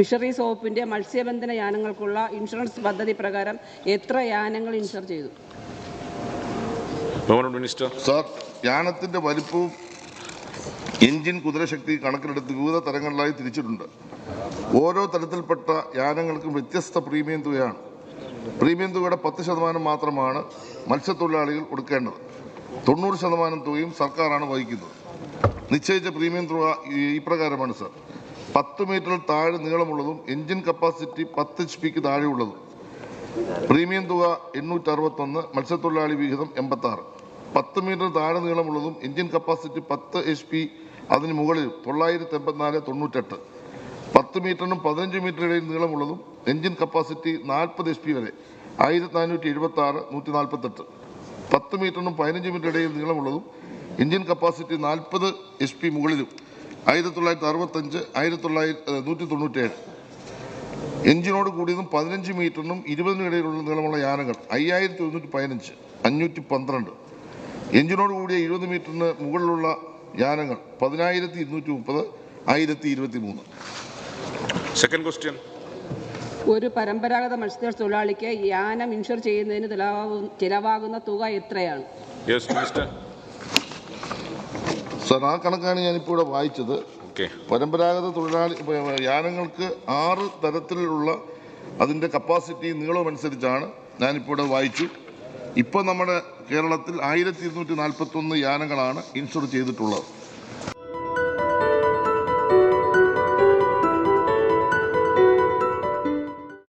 Fisheries വകുപ്പിന്റെ മത്സ്യബന്ധന യാനങ്ങൾക്കുള്ള insurance പദ്ധതി പ്രകാരം എത്ര യാനങ്ങൾ ഇൻഷുർ ചെയ്തു? ബഹുമാനപ്പെട്ട മിനിസ്റ്റർ സാർ യാനത്തിന്റെ വലിപ്പവും എഞ്ചിൻ കുതിരശക്തി കണക്കിലെടുത്ത് വിവിധ തരങ്ങളിലായി തിരിച്ചിട്ടുണ്ട്. ഓരോ തരത്തിൽപ്പെട്ട യാനങ്ങൾക്കും വ്യത്യസ്ത പ്രീമിയം തുകയാണ്. പ്രീമിയം തുകയുടെ പത്ത് ശതമാനം മാത്രമാണ് മത്സ്യത്തൊഴിലാളികൾ കൊടുക്കേണ്ടത് തൊണ്ണൂറ് ശതമാനം തുകയും സർക്കാരാണ് വഹിക്കുന്നത്. നിശ്ചയിച്ച പ്രീമിയം തുക ഈ- ഇപ്രകാരമാണ് സാർ പത്ത് മീറ്റർ താഴെ നീളമുള്ളതും എഞ്ചിൻ കപ്പാസിറ്റി പത്ത് എച്ച് പിക്ക് താഴെയുള്ളതും. പ്രീമിയം തുക എണ്ണൂറ്റി അറുപത്തൊന്ന് മത്സ്യത്തൊഴിലാളി വിഹിതം എൺപത്തി ആറ് പത്ത് മീറ്റർ താഴെ നീളമുള്ളതും എഞ്ചിൻ കപ്പാസിറ്റി പത്ത് എച്ച് പി അതിന് മുകളിൽ തൊള്ളായിരത്തി എൺപത്തിനാല് തൊണ്ണൂറ്റെട്ട്. പത്ത് മീറ്ററിനും പതിനഞ്ച് മീറ്റർ ഇടയിൽ നീളമുള്ളതും എഞ്ചിൻ കപ്പാസിറ്റി നാൽപ്പത് എച്ച് പി വരെ ആയിരത്തി നാനൂറ്റി എഴുപത്തി ആറ് നൂറ്റി നാൽപ്പത്തെട്ട് പത്ത് മീറ്ററിനും പതിനഞ്ച് മീറ്റർ ഇടയിൽ നീളമുള്ളതും എഞ്ചിൻ കപ്പാസിറ്റി നാൽപ്പത് എച്ച് പി മുകളിലും ആയിരത്തി തൊള്ളായിരത്തി അറുപത്തഞ്ച് ആയിരത്തി തൊള്ളായിരത്തി നൂറ്റി തൊണ്ണൂറ്റേഴ് എഞ്ചിനോട് കൂടിയതും പതിനഞ്ച് മീറ്ററിനും ഇരുപതിനും ഇടയിലുള്ള നീളമുള്ള യാനങ്ങൾ അയ്യായിരത്തി ഒരുന്നൂറ്റി പതിനഞ്ച് അഞ്ഞൂറ്റി പന്ത്രണ്ട് എഞ്ചിനോട് കൂടിയ ഇരുപത് മീറ്ററിന് മുകളിലുള്ള യാനങ്ങൾ പതിനായിരത്തി ഇരുന്നൂറ്റി മുപ്പത് ആയിരത്തി ഇരുപത്തി മൂന്ന് സെക്കൻഡ് ക്വസ്റ്റ്യൻ ഒരു പരമ്പരാഗത മത്സ്യ തൊഴിലാളിക്ക് യാനം ഇൻഷുർ ചെയ്യുന്നതിന് ചിലവാകുന്ന തുക എത്രയാണ്? സാർ ആ കണക്കാണ് ഞാനിപ്പോൾ ഇവിടെ വായിച്ചത്. ഓക്കെ. പരമ്പരാഗത തൊഴിലാളി യാനങ്ങൾക്ക് ആറ് തരത്തിലുള്ള അതിന്റെ കപ്പാസിറ്റി നീളവും അനുസരിച്ചാണ് ഞാനിപ്പോൾ ഇവിടെ വായിച്ചു. ഇപ്പോൾ നമ്മുടെ കേരളത്തിൽ ആയിരത്തി ഇരുന്നൂറ്റി നാൽപ്പത്തൊന്ന് യാനങ്ങളാണ് ഇൻഷുർ ചെയ്തിട്ടുള്ളത്.